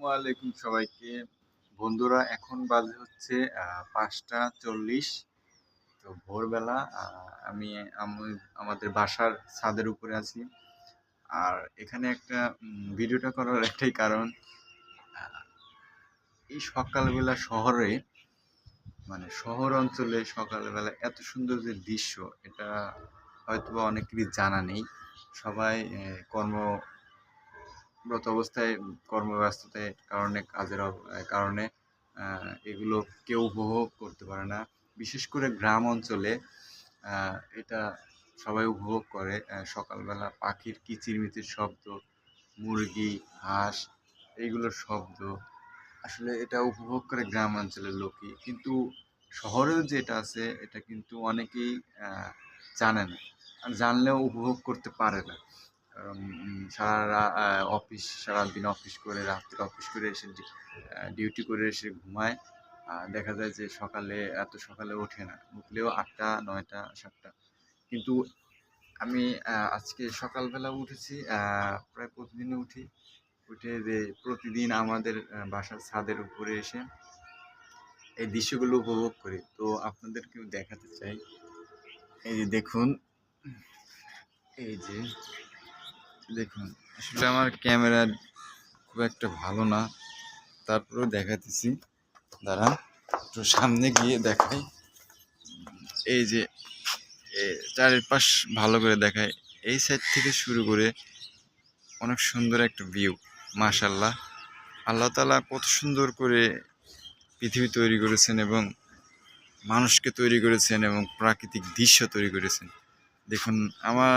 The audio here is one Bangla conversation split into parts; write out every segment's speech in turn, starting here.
আসসালামু আলাইকুম সবাইকে। বন্ধুরা, এখন বাজে হচ্ছে পাঁচটা চল্লিশ। তো ভোরবেলা আম- আমাদের বাসার ছাদের উপরে আছি। আর এখানে একটা ভিডিওটা করার একটাই কারণ এই সকালবেলা শহরে মানে শহর অঞ্চলে সকালবেলা এত সুন্দর যে দৃশ্য, এটা হয়তো বা অনেকেরই জানা নেই। সবাই কর্ম রত অবস্থায় কর্মব্যস্ততার কারণে, কাজের কারণে এগুলো কেউ উপভোগ করতে পারে না। বিশেষ করে গ্রাম অঞ্চলে এটা সবাই উপভোগ করে সকালবেলা পাখির কিচিরমিচির শব্দ, মুরগি, হাঁস, এইগুলোর শব্দ। আসলে এটা উপভোগ করে গ্রাম অঞ্চলের লোকই। কিন্তু শহরেও যেটা আছে, এটা কিন্তু অনেকেই জানে না। আর জানলেও উপভোগ করতে পারে না। সারা অফিস সারাদিন অফিস করে, রাত্রে অফিস করে এসে ডিউটি করে এসে ঘুমায়। আর দেখা যায় যে সকালে, এত সকালে ওঠে না। উঠলেও আটটা, নয়টা, সাতটা। কিন্তু আমি আজকে সকালবেলা উঠেছি প্রায় প্রতিদিনই উঠি। উঠে যে প্রতিদিন আমাদের বাসার ছাদের উপরে এসে এই দৃশ্যগুলো উপভোগ করি। তো আপনাদেরকেও দেখাতে চাই। এই যে দেখুন, এই যে দেখুন, আসলে আমার ক্যামেরা খুব একটা ভালো না। তারপরেও দেখাতেছি। দাঁড়া একটু সামনে গিয়ে দেখাই। এই যে চারিপাশ ভালো করে দেখায় এই সাইড থেকে শুরু করে অনেক সুন্দর একটা ভিউ মাশাল্লাহ আল্লাহ তালা কত সুন্দর করে পৃথিবী তৈরি করেছেন এবং মানুষকে তৈরি করেছেন এবং প্রাকৃতিক দৃশ্য তৈরি করেছেন। দেখুন, আমার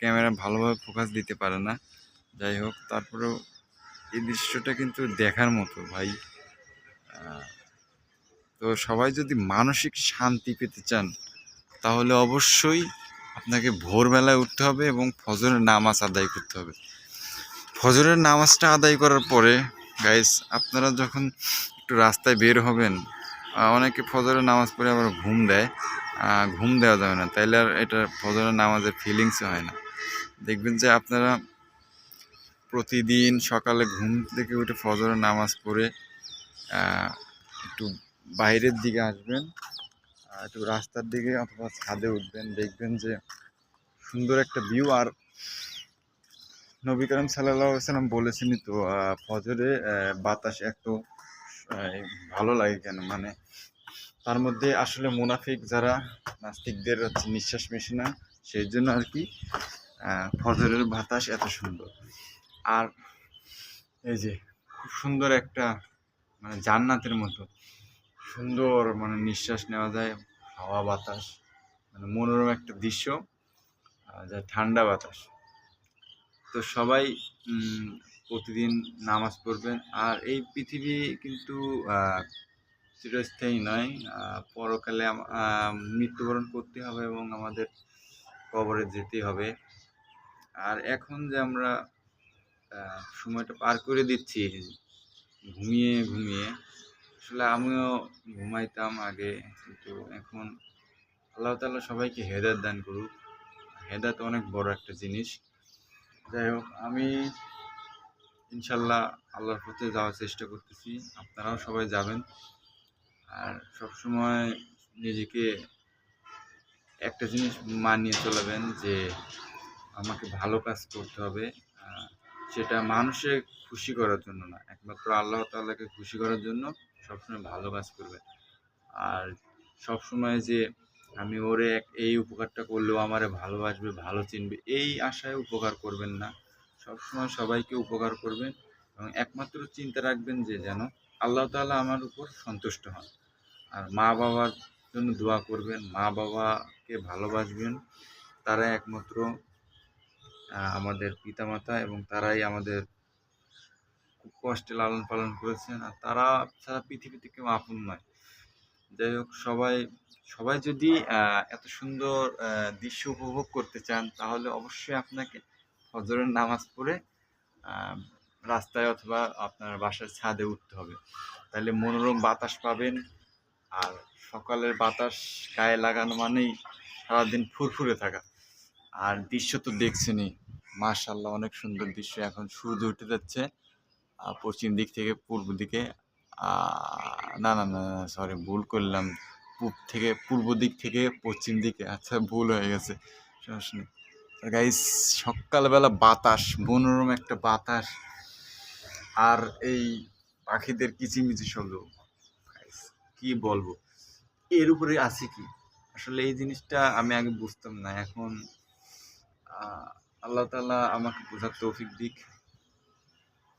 ক্যামেরা ভালোভাবে ফোকাস দিতে পারে না। যাই হোক, তারপরেও এই দৃশ্যটা কিন্তু দেখার মতো ভাই। তো সবাই যদি মানসিক শান্তি পেতে চান, তাহলে অবশ্যই আপনাকে ভোরবেলায় উঠতে হবে এবং ফজরের নামাজ আদায় করতে হবে। ফজরের নামাজটা আদায় করার পরে গাইস আপনারা যখন একটু রাস্তায় বের হবেন অনেকে ফজরের নামাজ পড়ে আবার ঘুম দেয়। ঘুম দেওয়া যাবে না। তাইলে আর এটা ফজরের নামাজের ফিলিংসই হয় না। দেখবেন যে আপনারা প্রতিদিন সকালে ঘুম থেকে উঠে ফজরের নামাজ পড়ে একটু বাইরের দিকে আসবেন একটু রাস্তার দিকে অথবা ছাদে উঠবেন, দেখবেন যে সুন্দর একটা ভিউ আর নবী করিম সাল্লাম বলেছেনই তো ফজরে বাতাস এত ভালো লাগে কেন? মানে তার মধ্যে আসলে মুনাফিক যারা নাস্তিকদের হচ্ছে নিঃশ্বাস মেশে না সেই জন্য আর কি ফজরের বাতাস এত সুন্দর। আর এই যে খুব সুন্দর একটা মানে জান্নাতের মতো সুন্দর মানে নিঃশ্বাস নেওয়া যায়, হাওয়া বাতাস মানে মনোরম একটা দৃশ্য যা ঠান্ডা বাতাস। তো সবাই প্রতিদিন নামাজ পড়বেন। আর এই পৃথিবী কিন্তু চিরস্থায়ী নয়। পরকালে মৃত্যুবরণ করতে হবে এবং আমাদের কবরে যেতে হবে। আর এখন যে আমরা সময়টা পার করে দিচ্ছি, ঘুমিয়ে ঘুমিয়ে, আসলে আমিও ঘুমাইতাম আগে, কিন্তু এখন আল্লাহ তাআলা সবাইকে হেদায়ত দান করুক। হেদায়ত অনেক বড় একটা জিনিস। যাই হোক, আমি ইনশাল্লাহ আল্লাহর পথে যাওয়ার চেষ্টা করতেছি। আপনারাও সবাই যাবেন। আর সবসময় নিজেকে একটা জিনিস মানিয়ে চলাবেন যে আমাকে ভালো কাজ করতে হবে সেটা মানুষের খুশি করার জন্য না। একমাত্র আল্লাহ তাআলাকে খুশি করার জন্য সবসময় ভালো কাজ করবে আর সবসময় যে আমি ওরে এক- এই উপকারটা করলেও আমারে ভালোবাসবে, ভালো চিনবে, এই আশায় উপকার করবেন না। সবসময় সবাইকে উপকার করবেন এবং একমাত্র চিন্তা রাখবেন যে যেন আল্লাহ তাআলা আমার উপর সন্তুষ্ট হন। আর মা বাবার জন্য দোয়া করবেন, মা বাবাকে ভালোবাসবেন। তারাই একমাত্র আমাদের পিতামাতা এবং তারাই আমাদের খুব কষ্টে লালন পালন করেছেন। আর তারা ছাড়া পৃথিবীতে কেউ আপন নয়। যাই হোক, সবাই সবাই যদি এত সুন্দর দৃশ্য উপভোগ করতে চান, তাহলে অবশ্যই আপনাকে ফজরের নামাজ পড়ে রাস্তায় অথবা আপনার বাসার ছাদে উঠতে হবে। তাহলে মনোরম বাতাস পাবেন আর সকালের বাতাস গায়ে লাগানো মানেই সারাদিন ফুরফুরে থাকা। আর দৃশ্য তো দেখছেনই। মাশাল্লাহ অনেক সুন্দর দৃশ্য এখন সূর্য উঠে যাচ্ছে পশ্চিম দিক থেকে পূর্ব দিকে না না না সরি ভুল করলাম। পূব থেকে, পূর্ব দিক থেকে পশ্চিম দিকে আচ্ছা ভুল হয়ে গেছে, সমস্যা নেই। গাইস সকালবেলা বাতাস, মনোরম একটা বাতাস। আর এই পাখিদের কিচিমিচি শব্দ কি বলব? এর উপরে আছে কি? আসলে এই জিনিসটা আমি আগে বুঝতাম না, এখন আল্লাহ তালা আমাকে বোঝার তৌফিক দিক।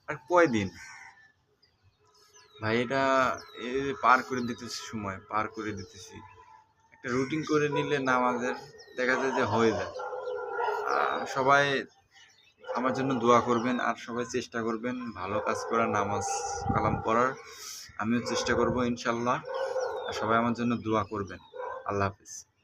আর কয়দিন? ভাই, এটা, এ পার করে দিতেছি সময়, পার করে দিতেছি। একটা রুটিন করে নিলে নামাজের দেখা যায় যে হয়ে যায়। সবাই আমার জন্য দোয়া করবেন আর সবাই চেষ্টা করবেন ভালো কাজ করার নামাজ কালাম পড়ার। আমিও চেষ্টা করব ইনশাল্লাহ। আর সবাই আমার জন্য দোয়া করবেন। আল্লাহ হাফিজ।